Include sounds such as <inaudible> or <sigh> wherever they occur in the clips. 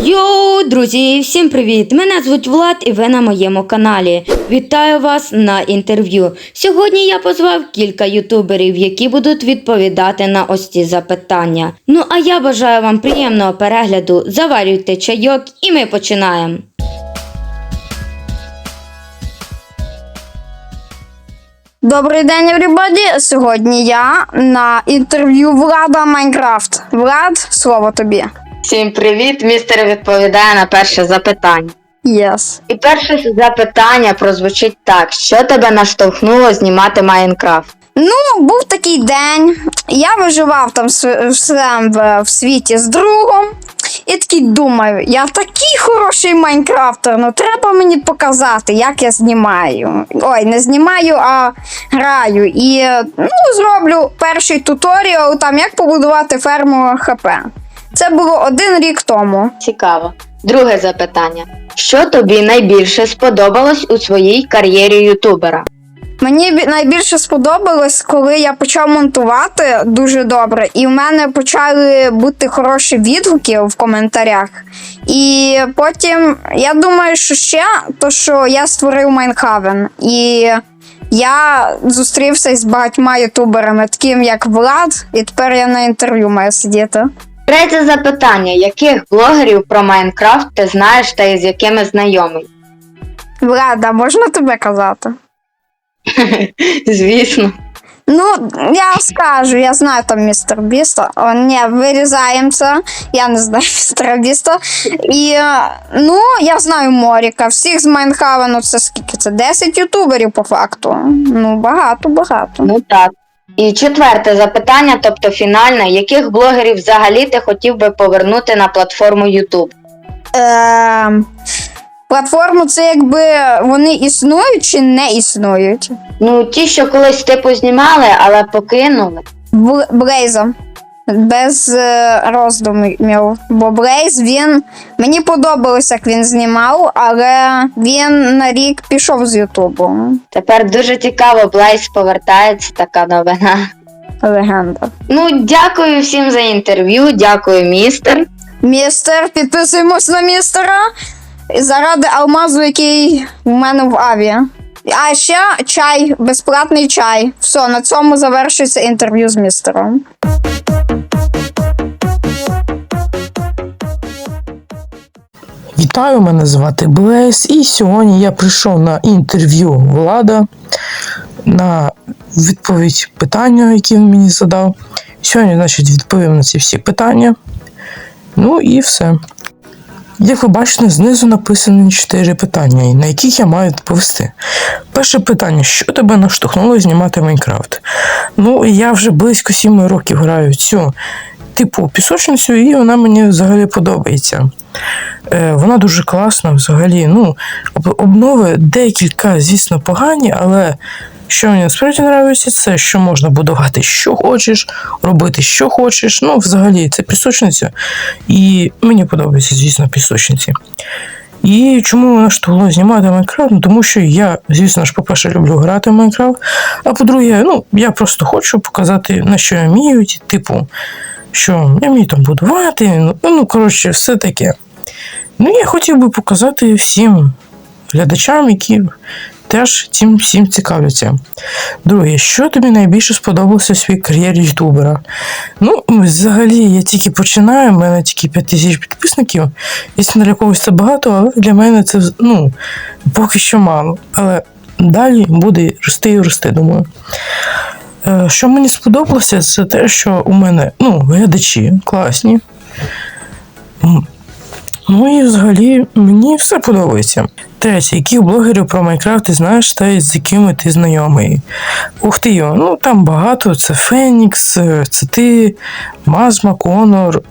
Йоу, друзі, всім привіт! Мене звуть Влад і ви на моєму каналі. Вітаю вас на інтерв'ю. Сьогодні я позвав кілька ютуберів, які будуть відповідати на ось ці запитання. Ну а я бажаю вам приємного перегляду. Заварюйте чайок і ми починаємо. Добрий день, everybody! Сьогодні я на інтерв'ю Влада Майнкрафт. Влад, слово тобі. Всім привіт! Містер відповідає на перше запитання. Yes. І перше запитання прозвучить так: що тебе наштовхнуло знімати Майнкрафт? Ну, був такий день. Я виживав там в, в світі з другом. І такий думаю, я такий хороший майнкрафтер, ну треба мені показати, як я знімаю. Ой, не знімаю, а граю. І ну, зроблю перший туторіал, там як побудувати ферму ХП. Це було один рік тому. Цікаво. Друге запитання: що тобі найбільше сподобалось у своїй кар'єрі ютубера? Mені бі- найбільше сподобалось, коли я почав монтувати дуже добре, і в мене почали бути хороші відгуки в коментарях. І потім я думаю, що ще то, що я створив Майнхавен, і я зустрівся з багатьма ютуберами, таким як Влад, і тепер я на інтерв'ю маю сидіти. Третє запитання: яких блогерів про Майнкрафт ти знаєш та із якими знайомий? Влада, можна тебе казати? <laughs> Звісно. Ну, я скажу, я знаю там містер Біста. О, ні, вирізаємо це. Я не знаю <laughs> містера Біста. І ну, я знаю Моріка. Всіх з Майнхавену це скільки? Це 10 ютуберів по факту. Ну, багато, багато. Ну так. І четверте запитання, тобто фінальне, яких блогерів взагалі ти хотів би повернути на платформу YouTube? Е, платформу це якби вони існують чи не існують? Ну, ті, що колись типу знімали, але покинули. Бл- Блейзом. Без е, роздумів. Бо Блейз він. Мені подобалось, як він знімав, але він на рік пішов з Ютубу. Тепер дуже цікаво, Блейз повертається така новина. Легенда. Ну, дякую всім за інтерв'ю, дякую, містер. Містер, підписуємось на містера. Заради алмазу, який у мене в аві. А ще чай, безплатний чай. Все, на цьому завершується інтерв'ю з містером. Вітаю, мене звати Блейс, і сьогодні я прийшов на інтерв'ю Влада на відповідь питання, які він мені задав. Сьогодні, значить, відповім на ці всі питання. Ну і все. Як ви бачите, знизу написані чотири питання, на яких я маю відповісти. Перше питання: що тебе наштовхнуло знімати Майнкрафт? Ну, я вже близько 7 років граю цю типу пісочницю, і вона мені взагалі подобається. Е, вона дуже класна взагалі. Ну, обнови декілька, звісно, погані, але що мені насправді подобається, це що можна будувати, що хочеш, робити, що хочеш. Ну, взагалі, це пісочниця. І мені подобається, звісно, пісочниці. І чому вона штовхнула знімати Майнкрафт? Ну, тому що я, звісно ж, по-перше, люблю грати в Майнкрафт, а по-друге, ну, я просто хочу показати, на що я вмію, типу, що я вмію там будувати, ну, ну коротше, все таке. Ну, я хотів би показати всім глядачам, які теж цим всім цікавляться. Друге, що тобі найбільше сподобалося в своїй кар'єрі ютубера? Ну, взагалі, я тільки починаю, в мене тільки 5 тисяч підписників. Якщо для когось це багато, але для мене це ну, поки що мало. Але далі буде рости і рости, думаю. Е, Що мені сподобалося, це те, що у мене ну, глядачі класні. Ну і взагалі мені все подобається. Третє, яких блогерів про Майнкрафт ти знаєш та з якими ти знайомий? Ух ти йо, ну там багато. Це Фенікс, е, це ти, Мазма, Конор,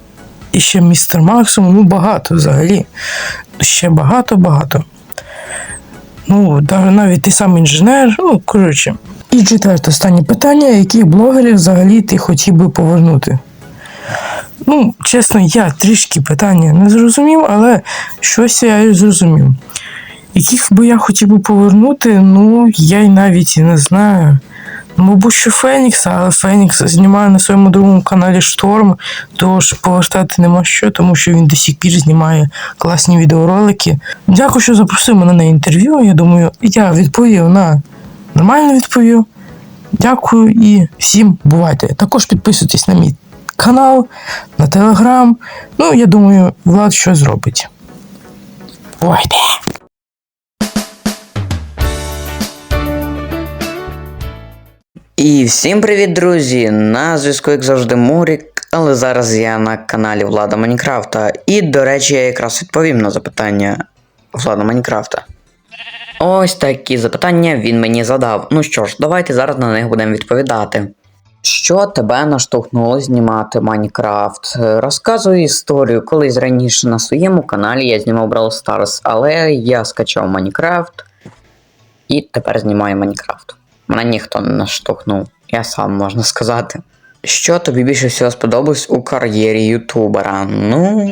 і ще містер Максимум, ну багато взагалі. Ще багато-багато. Ну, навіть ти сам інженер, ну, коротше. І четверте останнє питання: яких блогерів взагалі ти хотів би повернути? Ну, чесно, я трішки питання не зрозумів, але щось я зрозумів. Яких би я хотів би повернути, ну, я й навіть і не знаю. Мабуть, що Фенікс, але Фенікс знімає на своєму другому каналі Шторм, тож повертати нема що, тому що він до сих пір знімає класні відеоролики. Дякую, що запросив мене на інтерв'ю. Я думаю, я відповів на нормально відповів. Дякую і всім бувайте. Також підписуйтесь на мій канал, на телеграм. Ну, я думаю, Влад що зробить. Бувайте! І всім привіт, друзі! На зв'язку, як завжди, Мурік, але зараз я на каналі Влада Майнкрафта. І, до речі, я якраз відповім на запитання Влада Майнкрафта. Ось такі запитання він мені задав. Ну що ж, давайте зараз на них будемо відповідати. Що тебе наштовхнуло знімати Майнкрафт? Розказую історію. Колись раніше на своєму каналі я знімав Brawl Stars, але я скачав Майнкрафт і тепер знімаю Майнкрафт. Мене ніхто не наштовхнув, я сам можна сказати. Що тобі більше всього сподобалось у кар'єрі ютубера? Ну,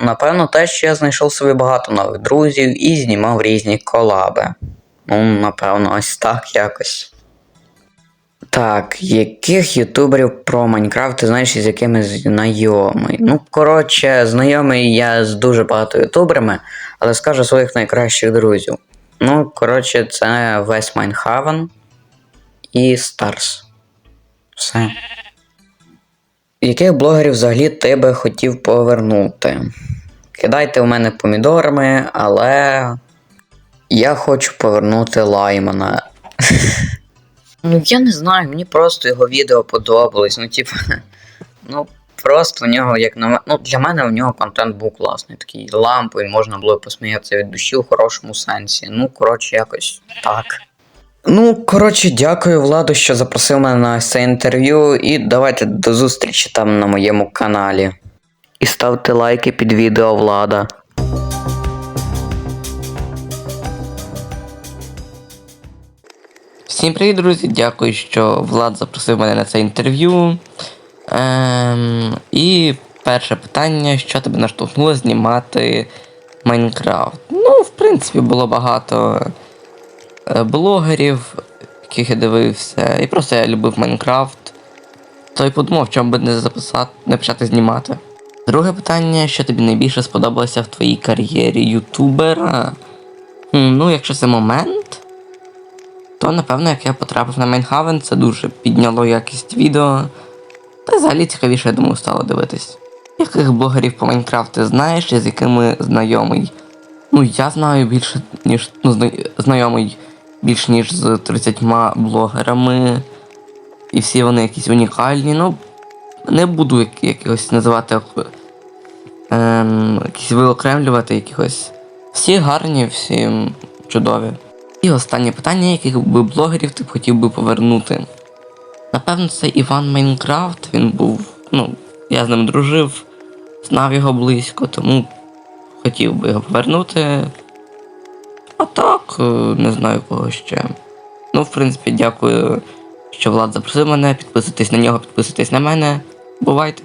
напевно, те, що я знайшов собі багато нових друзів і знімав різні колаби. Ну, напевно, ось так якось. Так, яких ютуберів про Майнкрафт ти знаєш, із якими знайомий? Ну, коротше, знайомий я з дуже багато ютуберами, але скажу своїх найкращих друзів. Ну, коротше, це весь Майнхавен і Старс. Все. Яких блогерів взагалі ти би хотів повернути? Кидайте у мене помідорами, але я хочу повернути Лаймана. <laughs> Ну, я не знаю, мені просто його відео подобались. Ну, типу, <laughs> ну, просто в нього, як на ну, для мене в нього контент був класний. Такий ламповий, можна було посміятися від душі в хорошому сенсі. Ну, коротше, якось так. Ну, коротше, дякую Владу, що запросив мене на це інтерв'ю, і давайте до зустрічі там на моєму каналі. І ставте лайки під відео Влада. Всім привіт, друзі! Дякую, що Влад запросив мене на це інтерв'ю. Ем, і перше питання: що тебе наштовхнуло знімати Майнкрафт? Ну, в принципі, було багато блогерів, яких я дивився, і просто я любив Майнкрафт. То й подумав, чому би не записати, не почати знімати. Друге питання, що тобі найбільше сподобалося в твоїй кар'єрі ютубера? Ну, якщо це момент, то напевно, як я потрапив на Майнхавен, це дуже підняло якість відео. Та взагалі цікавіше, я думаю, стало дивитись. Яких блогерів по Майнкрафт ти знаєш і з якими знайомий? Ну, я знаю більше, ніж. Ну, знайомий більш ніж з 30 блогерами. І всі вони якісь унікальні. Ну, не буду як, якихось називати ем, якісь виокремлювати якихось. Всі гарні, всі чудові. І останнє питання, яких би блогерів ти б хотів би повернути. Напевно, це Іван Майнкрафт. Він був, ну, я з ним дружив, знав його близько, тому хотів би його повернути. А так, е, не знаю кого ще. Ну, в принципі, дякую, що Влад запросив мене. Підписуйтесь на нього, підписуйтесь на мене. Бувайте!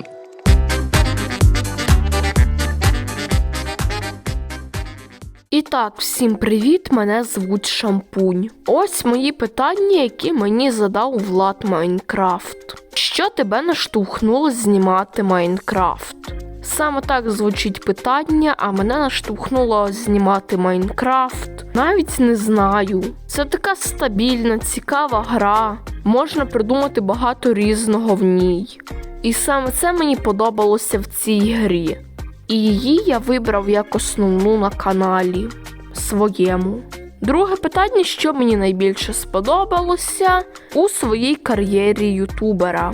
І так, всім привіт! Мене звуть Шампунь. Ось мої питання, які мені задав Влад Майнкрафт. Що тебе наштовхнуло знімати Майнкрафт? Саме так звучить питання, а мене наштовхнуло знімати Майнкрафт. Навіть не знаю. Це така стабільна, цікава гра. Можна придумати багато різного в ній. І саме це мені подобалося в цій грі. І її я вибрав як основну на каналі своєму. Друге питання, що мені найбільше сподобалося у своїй кар'єрі ютубера.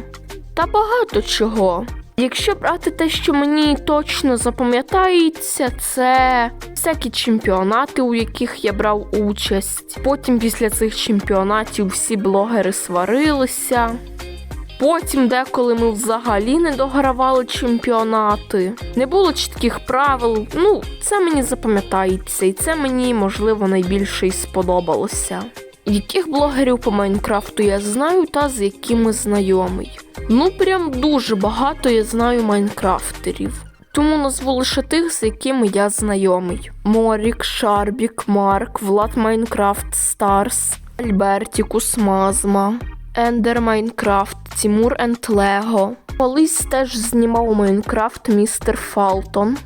Та багато чого. Якщо брати те, що мені точно запам'ятається, це всякі чемпіонати, у яких я брав участь. Потім після цих чемпіонатів всі блогери сварилися. Потім, деколи ми взагалі не догравали чемпіонати, не було чітких правил. Ну, це мені запам'ятається, і це мені, можливо, найбільше й сподобалося. Яких блогерів по Майнкрафту я знаю та з якими знайомий? Ну, прям дуже багато я знаю майнкрафтерів. Тому назву лише тих, з якими я знайомий: Морік, Шарбік, Марк, Влад Майнкрафт, Старс, Альбертікус, Мазма. Ендер Майнкрафт, Тімур енд Лего. Колись теж знімав Майнкрафт містер Фалтон.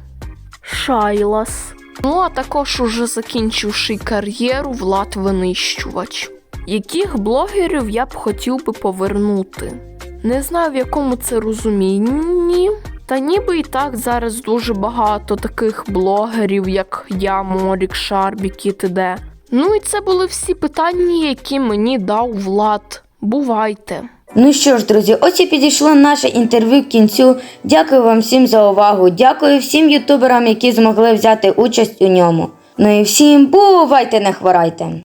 Шайлас. Ну а також уже закінчивши кар'єру Влад Винищувач. Яких блогерів я б хотів би повернути? Не знаю, в якому це розумінні. Та ніби і так зараз дуже багато таких блогерів, як я, Морік, Шарбік і т.д. Ну і це були всі питання, які мені дав Влад. Бувайте! Ну що ж, друзі, ось і підійшло наше інтерв'ю к кінцю. Дякую вам всім за увагу. Дякую всім ютуберам, які змогли взяти участь у ньому. Ну і всім бувайте, не хворайте!